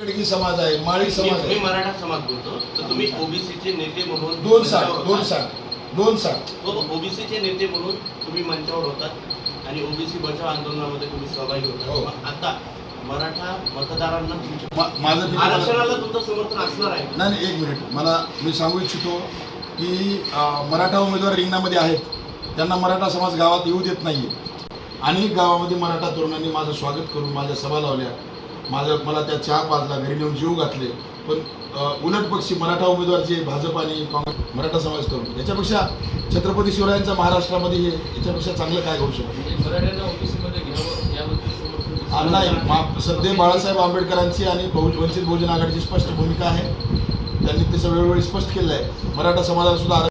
खडकी समाज आहे माळी समाज मी आहे मराठा समाज बोलतो. तर तुम्ही ओबीसीचे नेते म्हणून दोन साठ मंचावर दोन होता. साठ दोन साठ. ओबीसीचे नेते म्हणून तुम्ही मंचावर होतात आणि ओबीसी बचाव आंदोलनामध्ये तुम्ही सहभागी होता. हो. मग आता मराठा मतदारांना तुमच्या मा- माझं ते तुम्हाला- आरक्षणाला तुमचं समर्थन असणार आहे. नाही नाही, एक मिनिट. मला मी सांगू इच्छितो की अं, मराठा उमेदवार रिंगणामध्ये आहेत. त्यांना मराठा समाज गावात येऊ देत नाही अनेक गावामध्ये मराठा तरुणांनी माझं स्वागत करून माझ्या सभा लावल्या. माझं मला त्या चहा पाजला घरी नेऊन जीव घातले. पण उलट पक्षी मराठा उमेदवार जे भाजप आणि काँग्रेस मराठा समाज तरुण याच्यापेक्षा छत्रपती शिवरायांचा महाराष्ट्रामध्ये हे याच्यापेक्षा चांगलं काय करू शकतं नाही. मा- सध्या बाळासाहेब आंबेडकरांची आणि बहु वंचित बहुजन आघाडीची स्पष्ट भूमिका आहे. त्यांनी तसं वेळोवेळी स्पष्ट केलं आहे. मराठा समाजाला सुद्धा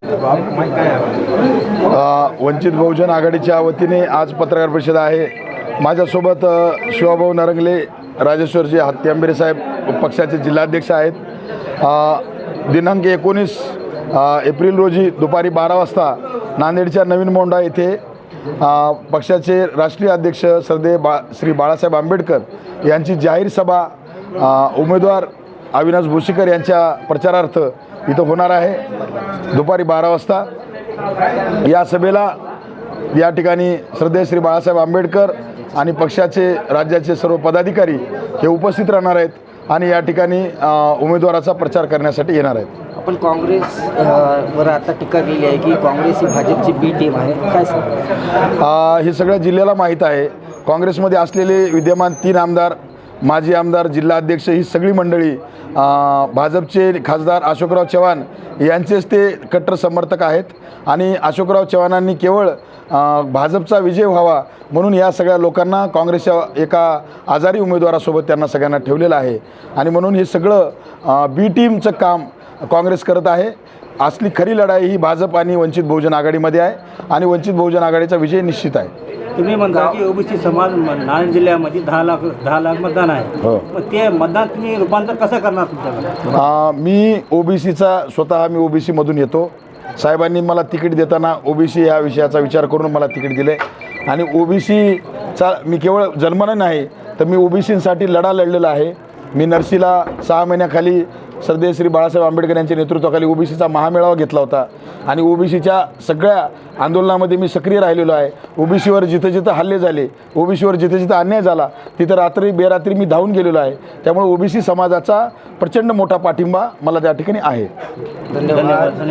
वंचित बहुजन आघाडीच्या वतीने आज पत्रकार परिषद आहे. माझ्यासोबत शिवाभाऊ नरंगले राजेश्वरजी हत्ती साहेब पक्षाचे जिल्हाध्यक्ष आहेत. दिनांक एकोणीस एप्रिल रोजी दुपारी बारा वाजता नांदेडच्या नवीन मोंडा येथे पक्षाचे राष्ट्रीय अध्यक्ष सरदे बा श्री बाळासाहेब आंबेडकर यांची जाहीर सभा उमेदवार अविनाश भोसीकर यांच्या प्रचारार्थ इथं होणार आहे. दुपारी बारा वाजता या सभेला या ठिकाणी श्रद्धेय श्री बाळासाहेब आंबेडकर आणि पक्षाचे राज्याचे सर्व पदाधिकारी हे उपस्थित राहणार आहेत आणि या ठिकाणी उमेदवाराचा प्रचार करण्यासाठी येणार आहेत. आपण काँग्रेस वर आता टीका केली आहे की काँग्रेस ही भाजपची बी टीम आहे. काय सांग हे सगळ्या जिल्ह्याला माहीत आहे. काँग्रेसमध्ये असलेले विद्यमान तीन आमदार माजी आमदार जिल्हा अध्यक्ष ही सगळी मंडळी भाजपचे खासदार अशोकराव चव्हाण यांचेच ते कट्टर समर्थक आहेत. आणि अशोकराव चव्हाणांनी केवळ भाजपचा विजय व्हावा म्हणून या सगळ्या लोकांना काँग्रेसच्या एका आजारी उमेदवारासोबत त्यांना सगळ्यांना ठेवलेलं आहे. आणि म्हणून हे सगळं बी टीमचं काम काँग्रेस करत आहे. असली खरी लढाई ही भाजप आणि वंचित बहुजन आघाडीमध्ये आहे आणि वंचित बहुजन आघाडीचा विजय निश्चित आहे. तुम्ही म्हणता की ओबीसी समाज नांदेड जिल्ह्यामध्ये दहा लाख दहा लाख मतदान आहे. हो. ते मतदान तुम्ही रूपांतर कसं करणार? तुमच्याकडे मी ओबीसीचा स्वतः मी ओबीसीमधून येतो. साहेबांनी मला तिकीट देताना ओबीसी या विषयाचा विचार करून मला तिकीट दिले. आणि ओबीसीचा मी केवळ जन्मनं नाही तर मी ओबीसीसाठी लढा लढलेला आहे. मी नर्सीला सहा महिन्याखाली श्रद्धेय श्री बाळासाहेब आंबेडकर यांच्या नेतृत्वाखाली ओबीसीचा महामेळावा घेतला होता. आणि ओबीसीच्या सगळ्या आंदोलनामध्ये मी सक्रिय राहिलेलो आहे. ओबीसीवर जिथं जिथं हल्ले झाले ओबीसीवर जिथं जिथं अन्याय झाला तिथं रात्री बेरात्री मी धावून गेलेलो आहे. त्यामुळे ओबीसी समाजाचा प्रचंड मोठा पाठिंबा मला त्या ठिकाणी आहे. धन्यवाद.